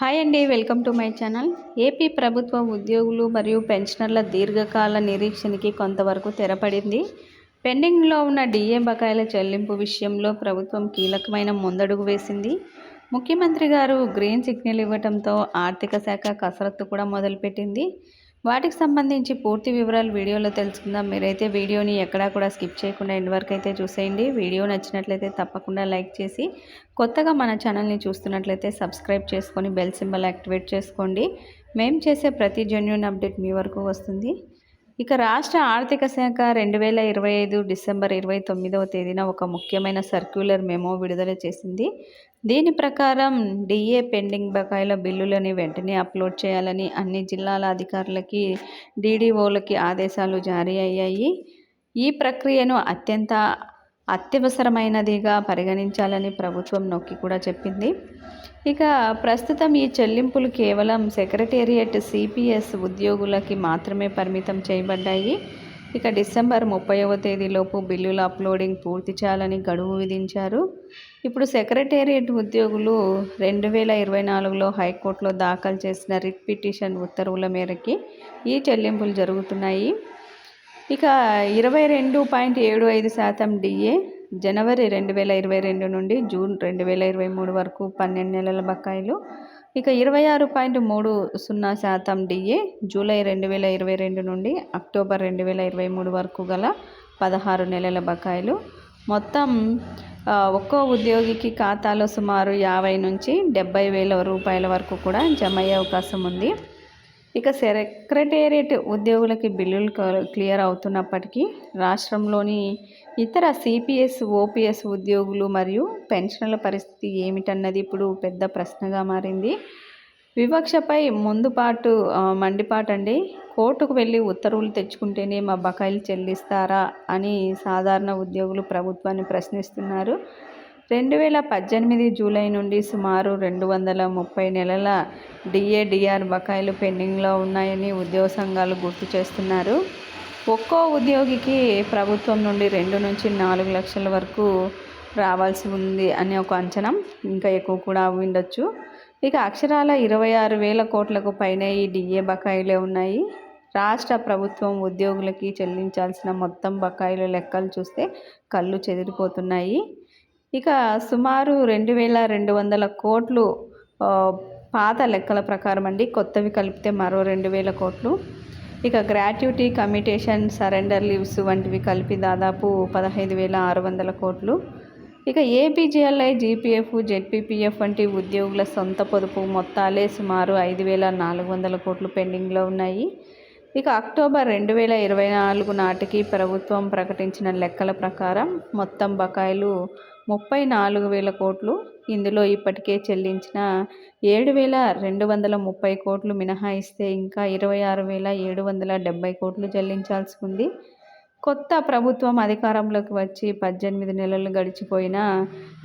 Hi అండి welcome to my channel. AP ప్రభుత్వ ఉద్యోగులు మరియు పెన్షనర్ల దీర్ఘకాల నిరీక్షణకి కొంతవరకు తెరపడింది. పెండింగ్లో ఉన్న డిఏ బకాయిల చెల్లింపు విషయంలో ప్రభుత్వం కీలకమైన ముందడుగు వేసింది. ముఖ్యమంత్రి గారు గ్రీన్ సిగ్నల్ ఇవ్వడంతో ఆర్థిక శాఖ కసరత్తు కూడా మొదలుపెట్టింది. వాటికి సంబంధించి పూర్తి వివరాలు వీడియోలో తెలుసుకుందాం. మీరైతే వీడియోని ఎక్కడా కూడా స్కిప్ చేయకుండా ఎండ్ వరకు అయితే చూసేయండి. వీడియో నచ్చినట్లయితే తప్పకుండా లైక్ చేసి కొత్తగా మన ఛానల్ని చూస్తున్నట్లయితే సబ్స్క్రైబ్ చేసుకొని బెల్ సింబల్ యాక్టివేట్ చేసుకోండి. మేము చేసే ప్రతి జెన్యున్ అప్డేట్ మీ వరకు వస్తుంది. ఇక రాష్ట్ర ఆర్థిక శాఖ రెండు వేల ఇరవై ఐదు డిసెంబర్ ఇరవై తొమ్మిదవ తేదీన ఒక ముఖ్యమైన సర్క్యులర్ మెమో విడుదల చేసింది. దీని ప్రకారం డిఏ పెండింగ్ బకాయిల బిల్లులని వెంటనే అప్లోడ్ చేయాలని అన్ని జిల్లాల అధికారులకి డీడీఓలకి ఆదేశాలు జారీ అయ్యాయి. ఈ ప్రక్రియను అత్యంత అత్యవసరమైనదిగా పరిగణించాలని ప్రభుత్వం నొక్కి కూడా చెప్పింది. ఇక ప్రస్తుతం ఈ చెల్లింపులు కేవలం సెక్రటేరియట్ సిపిఎస్ ఉద్యోగులకి మాత్రమే పరిమితం చేయబడ్డాయి. ఇక డిసెంబర్ ముప్పైవ తేదీలోపు బిల్లుల అప్లోడింగ్ పూర్తి చేయాలని గడువు విధించారు. ఇప్పుడు సెక్రటేరియట్ ఉద్యోగులు రెండు వేల ఇరవై నాలుగులో హైకోర్టులో దాఖలు చేసిన రిట్ పిటిషన్ ఉత్తర్వుల మేరకి ఈ చెల్లింపులు జరుగుతున్నాయి. ఇక ఇరవై రెండు పాయింట్ ఏడు ఐదు శాతం డిఏ జనవరి రెండు వేల ఇరవై రెండు నుండి జూన్ రెండు వేల ఇరవై మూడు వరకు పన్నెండు నెలల బకాయిలు. ఇక ఇరవై ఆరు పాయింట్ మూడు సున్నా శాతం డిఏ జూలై రెండు వేల ఇరవై రెండు నుండి అక్టోబర్ రెండు వేల ఇరవై మూడు వరకు గల పదహారు నెలల బకాయిలు. మొత్తం ఒక్కో ఉద్యోగికి ఖాతాలో సుమారు యాభై నుంచి డెబ్బై వేల రూపాయల వరకు కూడా జమ అయ్యే అవకాశం ఉంది. ఇక సెక్రటేరియట్ ఉద్యోగులకి బిల్లులు క్లియర్ అవుతున్నప్పటికీ రాష్ట్రంలోని ఇతర సిపిఎస్ ఓపీఎస్ ఉద్యోగులు మరియు పెన్షన్ల పరిస్థితి ఏమిటన్నది ఇప్పుడు పెద్ద ప్రశ్నగా మారింది. వివక్షపై ముందుపాటు మండిపాటు అండి కోర్టుకు వెళ్ళి ఉత్తర్వులు తెచ్చుకుంటేనే మా బకాయిలు చెల్లిస్తారా అని సాధారణ ఉద్యోగులు ప్రభుత్వాన్ని ప్రశ్నిస్తున్నారు. రెండు వేల పద్దెనిమిది జూలై నుండి సుమారు రెండు వందల ముప్పై నెలల డిఏడిఆర్ బకాయిలు పెండింగ్లో ఉన్నాయని ఉద్యోగ సంఘాలు గుర్తు చేస్తున్నారు. ఒక్కో ఉద్యోగికి ప్రభుత్వం నుండి రెండు నుంచి నాలుగు లక్షల వరకు రావాల్సి ఉంది అని ఒక అంచనా ఇంకా ఎక్కువ కూడా ఉండొచ్చు. ఇక అక్షరాల ఇరవై ఆరు వేల కోట్లకు పైన ఈ డిఏ బకాయిలే ఉన్నాయి. రాష్ట్ర ప్రభుత్వం ఉద్యోగులకి చెల్లించాల్సిన మొత్తం బకాయిల లెక్కలు చూస్తే కళ్ళు చెదిరిపోతున్నాయి. ఇక సుమారు రెండు వేల రెండు వందల కోట్లు పాత లెక్కల ప్రకారం అండి కొత్తవి కలిపితే మరో రెండు వేల కోట్లు. ఇక గ్రాట్యుటీ కమిటేషన్ సరెండర్ లీవ్స్ వంటివి కలిపి దాదాపు పదహైదు వేల ఆరు వందల కోట్లు. ఇక ఏపీజీఎల్ఐ జీపీఎఫ్ జెడ్పీపీఎఫ్ వంటి ఉద్యోగుల సొంత పొదుపు మొత్తాలే సుమారు ఐదు వేల నాలుగు వందల కోట్లు పెండింగ్లో ఉన్నాయి. ఇక అక్టోబర్ రెండు వేల ఇరవై నాలుగు నాటికి ప్రభుత్వం ప్రకటించిన లెక్కల ప్రకారం మొత్తం బకాయిలు ముప్పై నాలుగు వేల కోట్లు. ఇందులో ఇప్పటికే చెల్లించిన ఏడు వేల రెండు వందల ముప్పై కోట్లు మినహాయిస్తే ఇంకా ఇరవై ఆరు వేల ఏడు వందల డెబ్బై కోట్లు చెల్లించాల్సి ఉంది. కొత్త ప్రభుత్వం అధికారంలోకి వచ్చి పద్దెనిమిది నెలలు గడిచిపోయినా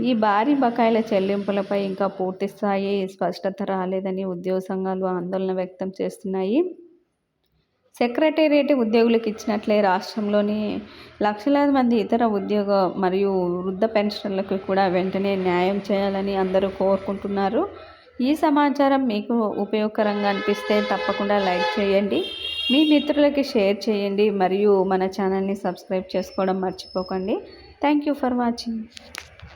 ఈ భారీ బకాయిల చెల్లింపులపై ఇంకా పూర్తి స్థాయి స్పష్టత రాలేదని ఉద్యోగ సంఘాలు ఆందోళన వ్యక్తం చేస్తున్నాయి. సెక్రటేరియట్ ఉద్యోగులకు ఇచ్చినట్లే రాష్ట్రంలోని లక్షలాది మంది ఇతర ఉద్యోగ మరియు వృద్ధ పెన్షన్లకు కూడా వెంటనే న్యాయం చేయాలని అందరూ కోరుకుంటున్నారు. ఈ సమాచారం మీకు ఉపయోగకరంగా అనిపిస్తే తప్పకుండా లైక్ చేయండి. మీ మిత్రులకి షేర్ చేయండి మరియు మన ఛానల్ని సబ్స్క్రైబ్ చేసుకోవడం మర్చిపోకండి. Thank you for watching